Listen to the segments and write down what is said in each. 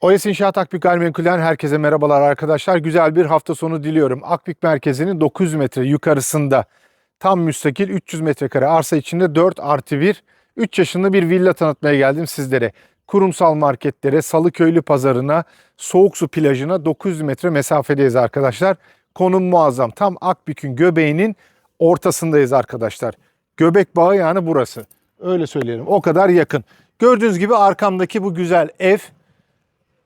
OS İnşaat Akbük Gayrimenkul'den herkese merhabalar arkadaşlar. Güzel bir hafta sonu diliyorum. Akbük merkezinin 900 metre yukarısında tam müstakil 300 metrekare arsa içinde 4 artı 1 3 yaşında bir villa tanıtmaya geldim sizlere. Kurumsal marketlere, Salıköylü pazarına, Soğuk Su plajına 900 metre mesafedeyiz arkadaşlar. Konum muazzam. Tam Akbük'ün göbeğinin ortasındayız arkadaşlar. Göbek bağı yani burası. Öyle söyleyelim. O kadar yakın. Gördüğünüz gibi arkamdaki bu güzel ev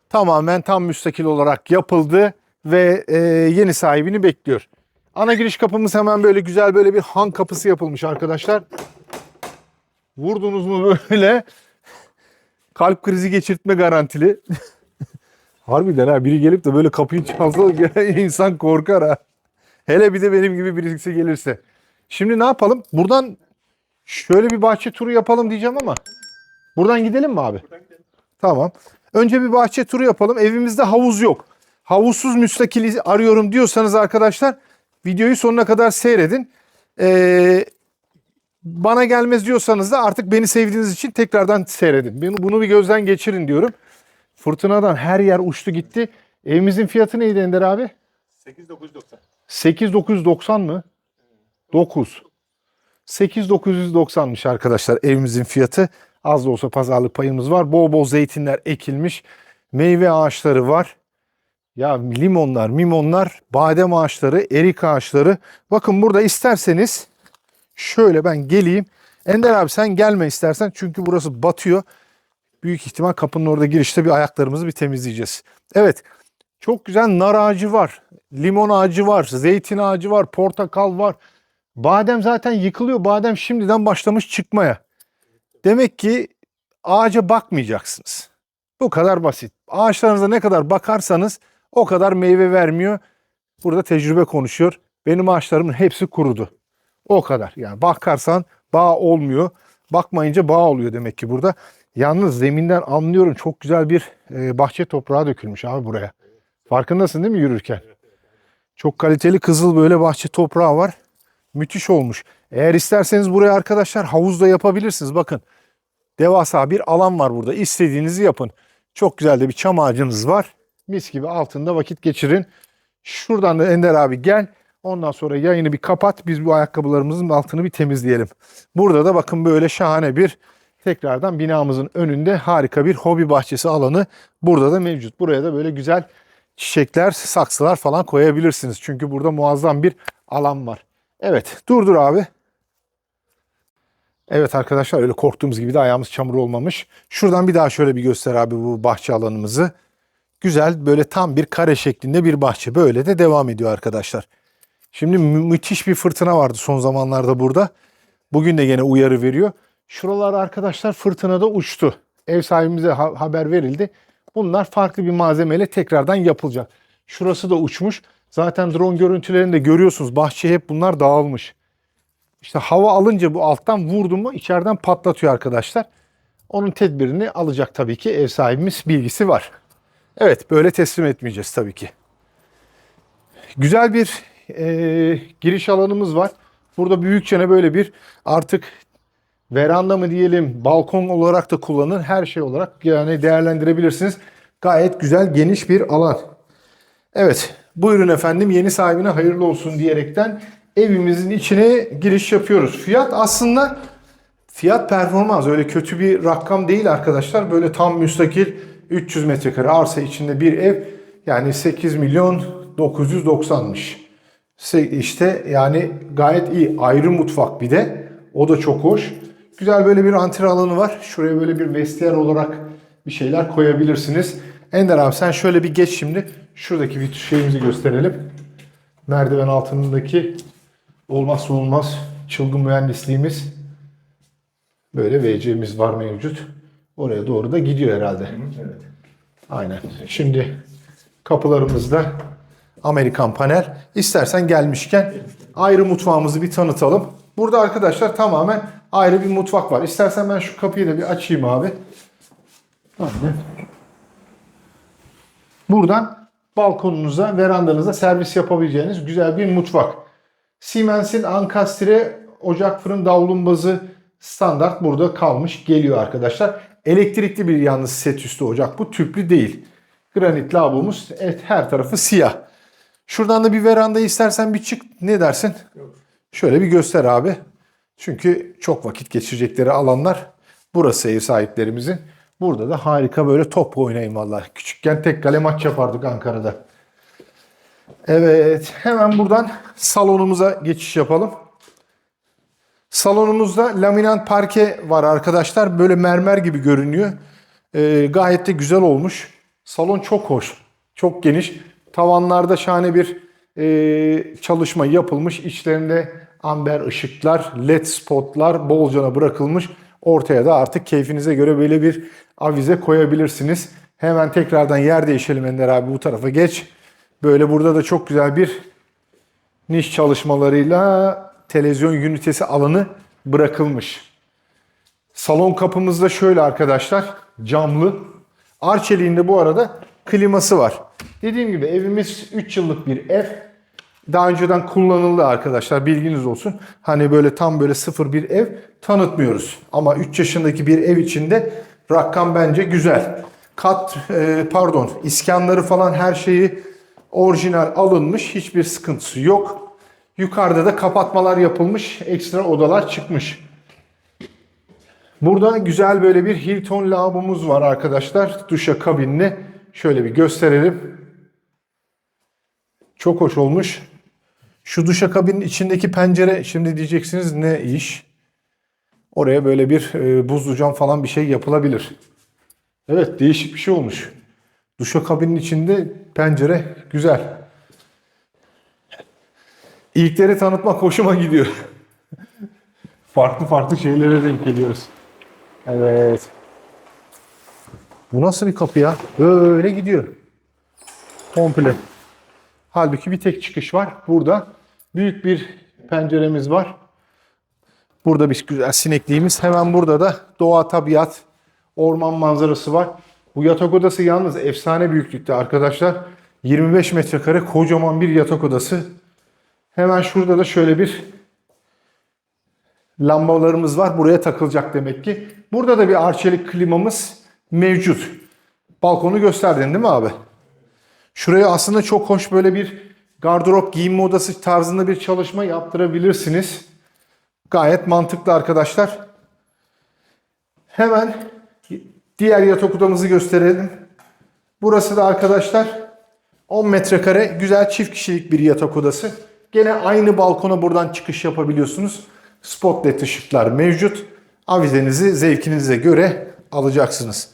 tamamen tam müstakil olarak yapıldı ve e, yeni sahibini bekliyor. Ana giriş kapımız hemen böyle güzel böyle bir han kapısı yapılmış arkadaşlar. Vurdunuz mu böyle kalp krizi geçirtme garantili. Harbiden ha biri gelip de böyle kapıyı çalsa insan korkar ha. Hele bir de benim gibi birisi gelirse. Şimdi ne yapalım? Buradan şöyle bir bahçe turu yapalım diyeceğim ama. Buradan gidelim mi abi? Tamam. Önce bir bahçe turu yapalım. Evimizde havuz yok. Havuzsuz müstakili arıyorum diyorsanız arkadaşlar videoyu sonuna kadar seyredin. Ee, bana gelmez diyorsanız da artık beni sevdiğiniz için tekrardan seyredin. Bunu, bir gözden geçirin diyorum. Fırtınadan her yer uçtu gitti. Evimizin fiyatı neydi Ender abi? 8990. 8990 mı? 9. 8990'mış arkadaşlar evimizin fiyatı. Az da olsa pazarlık payımız var. Bol bol zeytinler ekilmiş. Meyve ağaçları var. Ya limonlar, mimonlar, badem ağaçları, erik ağaçları. Bakın burada isterseniz şöyle ben geleyim. Ender abi sen gelme istersen çünkü burası batıyor. Büyük ihtimal kapının orada girişte bir ayaklarımızı bir temizleyeceğiz. Evet çok güzel nar ağacı var. Limon ağacı var. Zeytin ağacı var. Portakal var. Badem zaten yıkılıyor. Badem şimdiden başlamış çıkmaya. Demek ki ağaca bakmayacaksınız. Bu kadar basit. Ağaçlarınıza ne kadar bakarsanız o kadar meyve vermiyor. Burada tecrübe konuşuyor. Benim ağaçlarımın hepsi kurudu. O kadar. Yani bakarsan bağ olmuyor. Bakmayınca bağ oluyor demek ki burada. Yalnız zeminden anlıyorum çok güzel bir e, bahçe toprağı dökülmüş abi buraya. Farkındasın değil mi yürürken? Çok kaliteli kızıl böyle bahçe toprağı var. Müthiş olmuş. Eğer isterseniz buraya arkadaşlar havuzda yapabilirsiniz. Bakın devasa bir alan var burada. İstediğinizi yapın. Çok güzel de bir çam ağacınız var. Mis gibi altında vakit geçirin. Şuradan da Ender abi gel. Ondan sonra yayını bir kapat. Biz bu ayakkabılarımızın altını bir temizleyelim. Burada da bakın böyle şahane bir tekrardan binamızın önünde harika bir hobi bahçesi alanı burada da mevcut. Buraya da böyle güzel çiçekler, saksılar falan koyabilirsiniz. Çünkü burada muazzam bir alan var. Evet durdur abi. Evet arkadaşlar öyle korktuğumuz gibi de ayağımız çamur olmamış. Şuradan bir daha şöyle bir göster abi bu bahçe alanımızı. Güzel böyle tam bir kare şeklinde bir bahçe. Böyle de devam ediyor arkadaşlar. Şimdi mü- müthiş bir fırtına vardı son zamanlarda burada. Bugün de gene uyarı veriyor. Şuralar arkadaşlar fırtınada uçtu. Ev sahibimize ha- haber verildi. Bunlar farklı bir malzemeyle tekrardan yapılacak. Şurası da uçmuş. Zaten drone görüntülerinde görüyorsunuz. Bahçe hep bunlar dağılmış. İşte hava alınca bu alttan vurdu mu içeriden patlatıyor arkadaşlar. Onun tedbirini alacak tabii ki ev sahibimiz bilgisi var. Evet böyle teslim etmeyeceğiz tabii ki. Güzel bir e, giriş alanımız var. Burada büyükçene böyle bir artık veranda mı diyelim balkon olarak da kullanın her şey olarak yani değerlendirebilirsiniz. Gayet güzel geniş bir alan. Evet buyurun efendim yeni sahibine hayırlı olsun diyerekten evimizin içine giriş yapıyoruz. Fiyat aslında fiyat performans öyle kötü bir rakam değil arkadaşlar. Böyle tam müstakil 300 metrekare arsa içinde bir ev yani 8 milyon 990'mış. Se- İşte yani gayet iyi. Ayrı mutfak bir de. O da çok hoş. Güzel böyle bir antre alanı var. Şuraya böyle bir vestiyer olarak bir şeyler koyabilirsiniz. Ender abi sen şöyle bir geç şimdi. Şuradaki bir şeyimizi gösterelim. Merdiven altındaki olmazsa olmaz çılgın mühendisliğimiz. Böyle VC'miz var mevcut. Oraya doğru da gidiyor herhalde. Evet. Aynen. Şimdi kapılarımızda Amerikan panel. İstersen gelmişken ayrı mutfağımızı bir tanıtalım. Burada arkadaşlar tamamen ayrı bir mutfak var. İstersen ben şu kapıyı da bir açayım abi. Aynen. Buradan balkonunuza, verandanıza servis yapabileceğiniz güzel bir mutfak. Siemens'in ankastre ocak fırın davlumbazı standart burada kalmış geliyor arkadaşlar. Elektrikli bir yalnız set üstü ocak bu tüplü değil. Granit lavabomuz. Evet, her tarafı siyah. Şuradan da bir veranda istersen bir çık. Ne dersin? Şöyle bir göster abi. Çünkü çok vakit geçirecekleri alanlar burası ev sahiplerimizin. Burada da harika böyle top oynayın vallahi. Küçükken tek kale maç yapardık Ankara'da. Evet hemen buradan salonumuza geçiş yapalım. Salonumuzda laminant parke var arkadaşlar. Böyle mermer gibi görünüyor. Ee, gayet de güzel olmuş. Salon çok hoş. Çok geniş. Tavanlarda şahane bir e, çalışma yapılmış. İçlerinde amber ışıklar, led spotlar bolcana bırakılmış. Ortaya da artık keyfinize göre böyle bir avize koyabilirsiniz. Hemen tekrardan yer değişelim Ender abi bu tarafa geç. Böyle burada da çok güzel bir niş çalışmalarıyla televizyon ünitesi alanı bırakılmış. Salon kapımızda şöyle arkadaşlar camlı. Arçelik'inde bu arada kliması var. Dediğim gibi evimiz 3 yıllık bir ev. Daha önceden kullanıldı arkadaşlar bilginiz olsun. Hani böyle tam böyle sıfır bir ev tanıtmıyoruz. Ama 3 yaşındaki bir ev içinde rakam bence güzel. Kat e, pardon iskanları falan her şeyi orijinal alınmış. Hiçbir sıkıntısı yok. Yukarıda da kapatmalar yapılmış. Ekstra odalar çıkmış. Burada güzel böyle bir Hilton lavabomuz var arkadaşlar. Duşa kabinli. Şöyle bir gösterelim. Çok hoş olmuş. Şu duşa kabinin içindeki pencere şimdi diyeceksiniz ne iş? Oraya böyle bir e, buzlu cam falan bir şey yapılabilir. Evet değişik bir şey olmuş. Duşa kabinin içinde pencere güzel. İlkleri tanıtmak hoşuma gidiyor. farklı farklı şeylere denk geliyoruz. Evet. Bu nasıl bir kapı ya? Böyle gidiyor. Komple. Halbuki bir tek çıkış var. Burada büyük bir penceremiz var. Burada bir güzel sinekliğimiz. Hemen burada da doğa, tabiat, orman manzarası var. Bu yatak odası yalnız efsane büyüklükte arkadaşlar. 25 metrekare kocaman bir yatak odası. Hemen şurada da şöyle bir lambalarımız var. Buraya takılacak demek ki. Burada da bir arçelik klimamız mevcut. Balkonu gösterdin değil mi abi? Şuraya aslında çok hoş böyle bir gardırop giyinme odası tarzında bir çalışma yaptırabilirsiniz. Gayet mantıklı arkadaşlar. Hemen diğer yatak odamızı gösterelim. Burası da arkadaşlar 10 metrekare güzel çift kişilik bir yatak odası. Gene aynı balkona buradan çıkış yapabiliyorsunuz. Spot led ışıklar mevcut. Avizenizi zevkinize göre alacaksınız.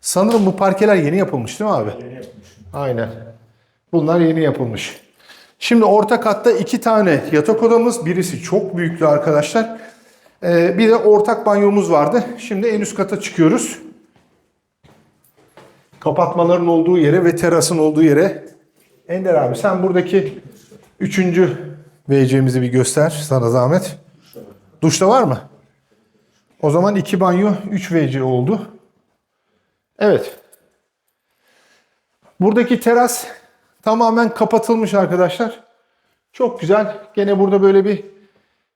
Sanırım bu parkeler yeni yapılmış değil mi abi? Yeni yapılmış. Aynen. Bunlar yeni yapılmış. Şimdi orta katta iki tane yatak odamız. Birisi çok büyüktü arkadaşlar. Ee, bir de ortak banyomuz vardı. Şimdi en üst kata çıkıyoruz. Kapatmaların olduğu yere ve terasın olduğu yere. Ender abi sen buradaki üçüncü WC'mizi bir göster sana zahmet. Duşta var mı? O zaman iki banyo 3 WC oldu. Evet. Buradaki teras tamamen kapatılmış arkadaşlar. Çok güzel. Gene burada böyle bir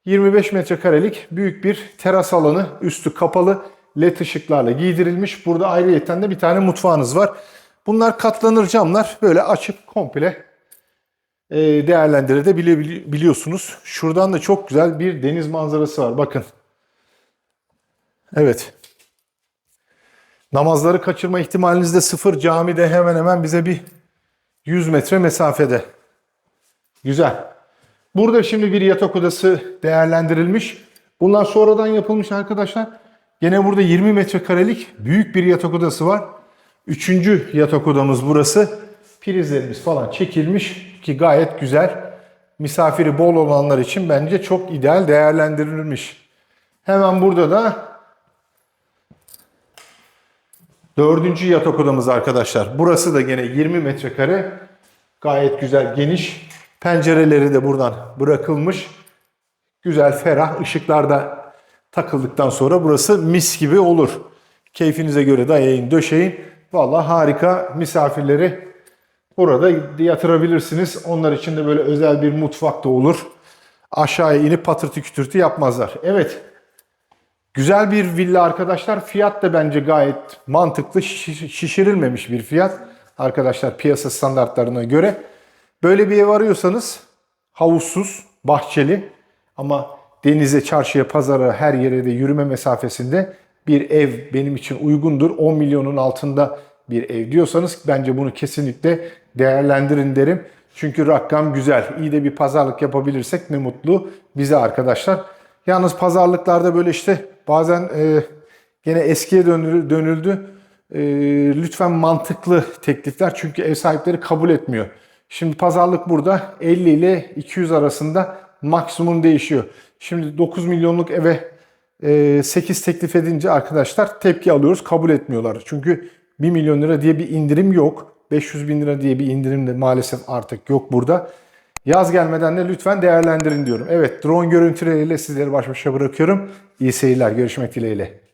25 metrekarelik büyük bir teras alanı. Üstü kapalı led ışıklarla giydirilmiş. Burada ayrıyeten de bir tane mutfağınız var. Bunlar katlanır camlar. Böyle açıp komple e, değerlendirebiliyorsunuz. Şuradan da çok güzel bir deniz manzarası var. Bakın. Evet. Namazları kaçırma ihtimaliniz de sıfır. Cami de hemen hemen bize bir 100 metre mesafede. Güzel. Burada şimdi bir yatak odası değerlendirilmiş. Bunlar sonradan yapılmış arkadaşlar. Gene burada 20 metrekarelik büyük bir yatak odası var. Üçüncü yatak odamız burası. Prizlerimiz falan çekilmiş ki gayet güzel. Misafiri bol olanlar için bence çok ideal değerlendirilmiş. Hemen burada da dördüncü yatak odamız arkadaşlar. Burası da gene 20 metrekare. Gayet güzel, geniş. Pencereleri de buradan bırakılmış. Güzel, ferah. Işıklar da takıldıktan sonra burası mis gibi olur. Keyfinize göre dayayın, döşeyin. Vallahi harika misafirleri burada yatırabilirsiniz. Onlar için de böyle özel bir mutfak da olur. Aşağıya inip patırtı kütürtü yapmazlar. Evet. Güzel bir villa arkadaşlar. Fiyat da bence gayet mantıklı. Şiş- Şişirilmemiş bir fiyat. arkadaşlar piyasa standartlarına göre. Böyle bir ev arıyorsanız havuzsuz, bahçeli ama denize, çarşıya, pazara, her yere de yürüme mesafesinde bir ev benim için uygundur. 10 milyonun altında bir ev diyorsanız bence bunu kesinlikle değerlendirin derim. Çünkü rakam güzel. İyi de bir pazarlık yapabilirsek ne mutlu bize arkadaşlar. Yalnız pazarlıklarda böyle işte bazen e, gene eskiye dönül- dönüldü. E, lütfen mantıklı teklifler çünkü ev sahipleri kabul etmiyor. Şimdi pazarlık burada 50 ile 200 arasında maksimum değişiyor. Şimdi 9 milyonluk eve e, 8 teklif edince arkadaşlar tepki alıyoruz kabul etmiyorlar. Çünkü 1 milyon lira diye bir indirim yok. 500 bin lira diye bir indirim de maalesef artık yok burada. Yaz gelmeden de lütfen değerlendirin diyorum. Evet drone görüntüleriyle sizleri baş başa bırakıyorum. İyi seyirler. Görüşmek dileğiyle.